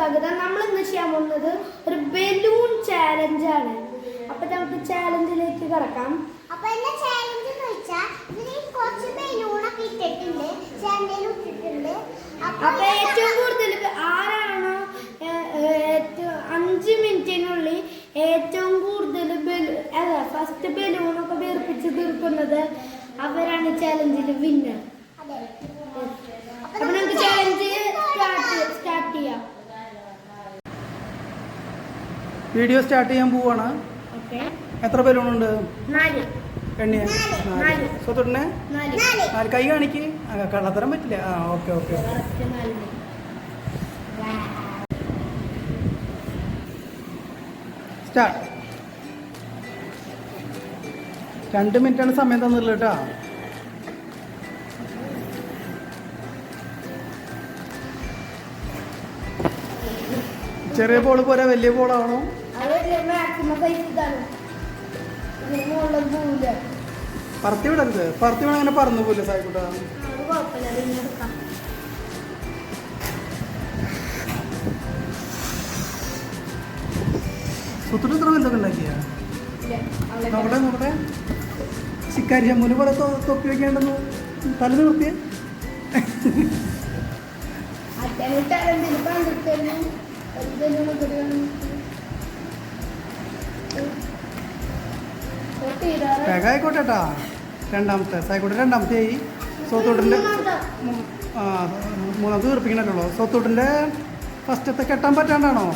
സ്വാഗതം. നമ്മൾ ഇന്ന് ചെയ്യാൻ പോകുന്നത് ഒരു ബലൂൺ ചാലഞ്ച് ആണ്. അപ്പൊ നമുക്ക് ചാലഞ്ചിലേക്ക് കിടക്കാം. അപ്പൊ എന്താ ചാലഞ്ച് എന്ന് വെച്ചാൽ ഇതിന് കുറച്ച് ബലൂണൊക്കെ ഇട്ടിട്ടുണ്ട്. ചാനലും ഇട്ടിട്ടുണ്ട്. അപ്പൊ ഏറ്റവും കൂടുതൽ ആരാണോ ഏറ്റവും അഞ്ച് മിനിറ്റിനുള്ളിൽ ഏറ്റവും കൂടുതൽ ബലൂ അല്ല ഫസ്റ്റ് ബലൂണൊക്കെ വീർപ്പിച്ച് തീർക്കുന്നത് അവരാണ് ചാലഞ്ചിൽ വിന്നർ അതെ അപ്പൊ നമുക്ക് ചാലഞ്ച് സ്റ്റാർട്ട് സ്റ്റാർട്ട് ചെയ്യാം വീഡിയോ സ്റ്റാർട്ട് ചെയ്യാൻ പോവാണ്. എത്ര ബലൂണുണ്ട് എണ്ണിയ. നാല്. സ്വത്തുടനെ നാല്. കൈ കാണിക്ക്. കള്ളത്തരം പറ്റില്ല. ആ ഓക്കെ ഓക്കെ സ്റ്റാർട്ട്. രണ്ട് മിനിറ്റാണ് സമയം തന്നില്ല കേട്ടോ. ചെറിയ ബോൾ പോരാ വലിയ ബോളാണോ പറത്തി വിടരുത്. പറത്തി വിടാൻ അങ്ങനെ പറന്നു പോലെ സായിക്കൂട്ടാ. സുത്തിട്ട് ഇത്ര വല്ലതൊക്കെ ഉണ്ടാക്കിയ? നോക്കട്ടെ നോക്കട്ടെ ശിക്കാരി ചമ്മൂൽ പോലെ തൊപ്പി വെക്കേണ്ടെന്ന് തല നിർത്തിയേ? ആയിക്കോട്ടെ കേട്ടാ രണ്ടാമത്തെ സായിക്കോട്ടെ രണ്ടാമത്തെ ആയി സോത്തോട്ടിന്റെ. ആ മൂന്നാമത്തെ തീർപ്പിക്കണല്ലോ സോത്തോട്ടിന്റെ ഫസ്റ്റത്തെ കെട്ടാൻ പറ്റാണ്ടാണോ?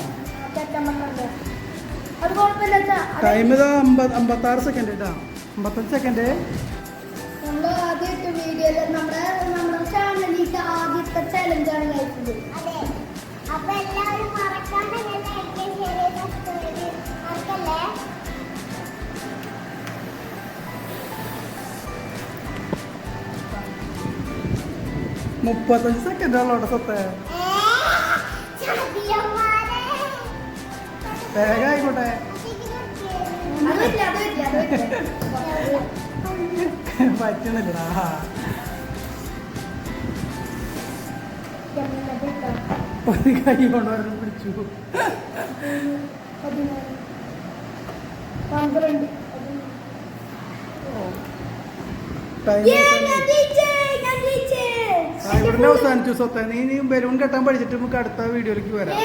ടൈം ഇത് അമ്പത് അമ്പത്താറ് സെക്കൻഡ് കേട്ടാ അമ്പത്തഞ്ച് സെക്കൻഡ് മുപ്പത്തഞ്ച് സെക്കൻഡ് ആണല്ലോ സത്തെ. വേഗം ആയിക്കോട്ടെ. പറ്റണില്ലടാ. ഒരു കൈ കൊണ്ടുവരണം പിടിച്ചു. പന്ത്രണ്ട്. ടൈം ഇവിടെ അവസാനിച്ചു സ്വത്തെ നീ ബലൂൺ കെട്ടാൻ പഠിച്ചിട്ട് നമുക്ക് അടുത്ത വീഡിയോയിലേക്ക് വരാം.